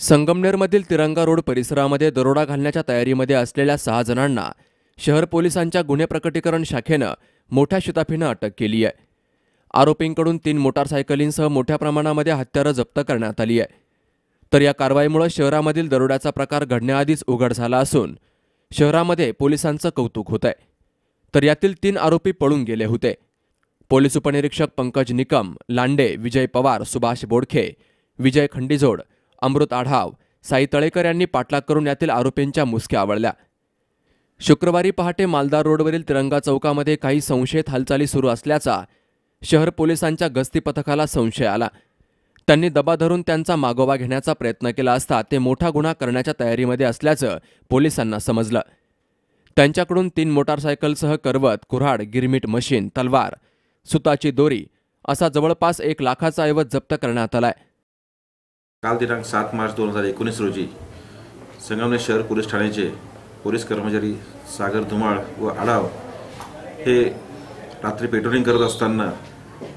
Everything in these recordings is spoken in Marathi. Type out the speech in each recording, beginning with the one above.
संगमनेरमधील तिरंगा रोड परिसरामध्ये दरोडा घालण्याच्या तयारीमध्ये असलेल्या सहा जणांना शहर पोलिसांच्या गुन्हे प्रकटीकरण शाखेनं मोठ्या शिताफीनं अटक केली आहे. आरोपींकडून तीन मोटारसायकलींसह मोठ्या प्रमाणामध्ये हत्यारं जप्त करण्यात आली आहे. तर या कारवाईमुळे शहरामधील दरोड्याचा प्रकार घडण्याआधीच उघड झाला असून शहरामध्ये पोलिसांचं कौतुक होत आहे. तर यातील तीन आरोपी पळून गेले होते. पोलीस उपनिरीक्षक पंकज निकम लांडे विजय पवार सुभाष बोडखे विजय खंडीजोड अमृत आढाव साई तळेकर यांनी पाठलाग करून यातील आरोपींच्या मुसक्या आवळल्या शुक्रवारी पहाटे मालदार रोडवरील तिरंगा चौकामध्ये काही संशयित हालचाली सुरू असल्याचा शहर पोलिसांच्या गस्ती पथकाला संशय आला. त्यांनी दबा धरून त्यांचा मागोवा घेण्याचा प्रयत्न केला असता ते मोठा गुन्हा करण्याच्या तयारीमध्ये असल्याचं पोलिसांना समजलं. त्यांच्याकडून तीन मोटारसायकलसह करवत कुऱ्हाड गिरमीट मशीन तलवार सुताची दोरी असा जवळपास एक लाखाचा ऐवज जप्त करण्यात आलाय. काल दिनांक सात मार्च दोन हजार एकोणीस रोजी संगमनेर शहर पोलीस ठाण्याचे पोलीस कर्मचारी सागर धुमाळ व आढाव हे रात्री पेट्रोलिंग करत असताना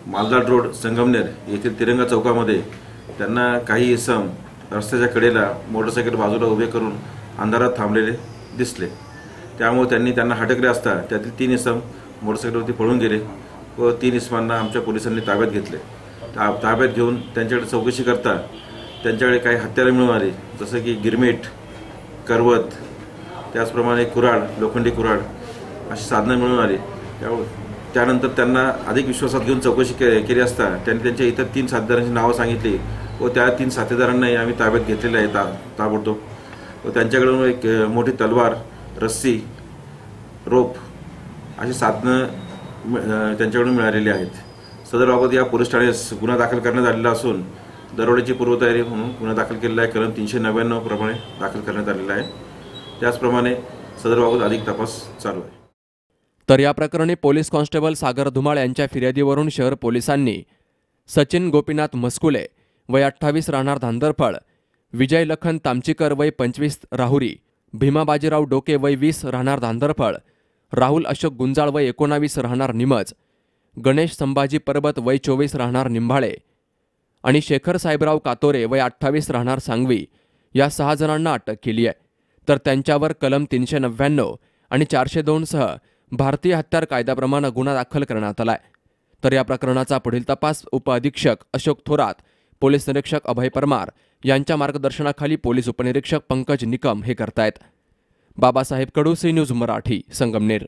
मालदाड रोड संगमनेर येथील तिरंगा चौकामध्ये त्यांना काही इसम रस्त्याच्या कडेला मोटरसायकल बाजूला उभे करून अंधारात थांबलेले दिसले. त्यामुळे त्यांनी त्यांना हटकले असता त्यातील तीन इसम मोटरसायकलवरती पळून गेले व तीन इसमांना आमच्या पोलिसांनी ताब्यात घेतले. ताब्यात घेऊन त्यांच्याकडे चौकशी करता त्यांच्याकडे काही हत्यारं मिळून आली. जसं की गिरमेट करवत त्याचप्रमाणे कुऱ्हाड लोखंडी कुऱ्हाड अशी साधनं मिळून आली. त्यामुळे त्यानंतर त्यांना अधिक विश्वासात घेऊन चौकशी के केली असता त्यांनी त्यांच्या इतर तीन साथीदारांची नावं सांगितली. व त्या तीन साथीदारांनाही आम्ही ताब्यात घेतलेलं आहे ता ताबडतोब. व त्यांच्याकडून एक मोठी तलवार रस्सी रोप अशी साधनं त्यांच्याकडून मिळालेली आहेत. सदरबाबत या पोलीस ठाण्यास गुन्हा दाखल करण्यात आलेला असून दरोड्याची पूर्वतयारी म्हणून गुन्हा दाखल केलेला आहे. कलम तीनशे नव्याण्णव प्रमाणे दाखल करण्यात आलेला आहे. त्याचप्रमाणे सदरबाबत अधिक तपास चालू आहे. तर या प्रकरणी पोलीस कॉन्स्टेबल सागर धुमाळ यांच्या फिर्यादीवरून शहर पोलिसांनी सचिन गोपीनाथ मस्कुले वय अठ्ठावीस राहणार धांदरफळ विजय लखन तामचीकर वय पंचवीस राहुरी भीमा बाजीराव डोके वय वीस राहणार धांदरफळ राहुल अशोक गुंजाळ वय एकोणावीस राहणार निमज गणेश संभाजी परबत वय चोवीस राहणार निंभाळे आणि शेखर साहेबराव कातोरे वय अठ्ठावीस राहणार सांगवी या सहा जणांना अटक केली आहे. तर त्यांच्यावर कलम तीनशे नव्याण्णव आणि चारशे दोनसह भारतीय हत्यार कायद्याप्रमाणे गुन्हा दाखल करण्यात आलाय तर या प्रकरणाचा पुढील तपास उपअधीक्षक अशोक थोरात पोलीस निरीक्षक अभय परमार यांच्या मार्गदर्शनाखाली पोलीस उपनिरीक्षक पंकज निकम हे करतायत. Babasaheb Kadu C news Marathi Sangamner.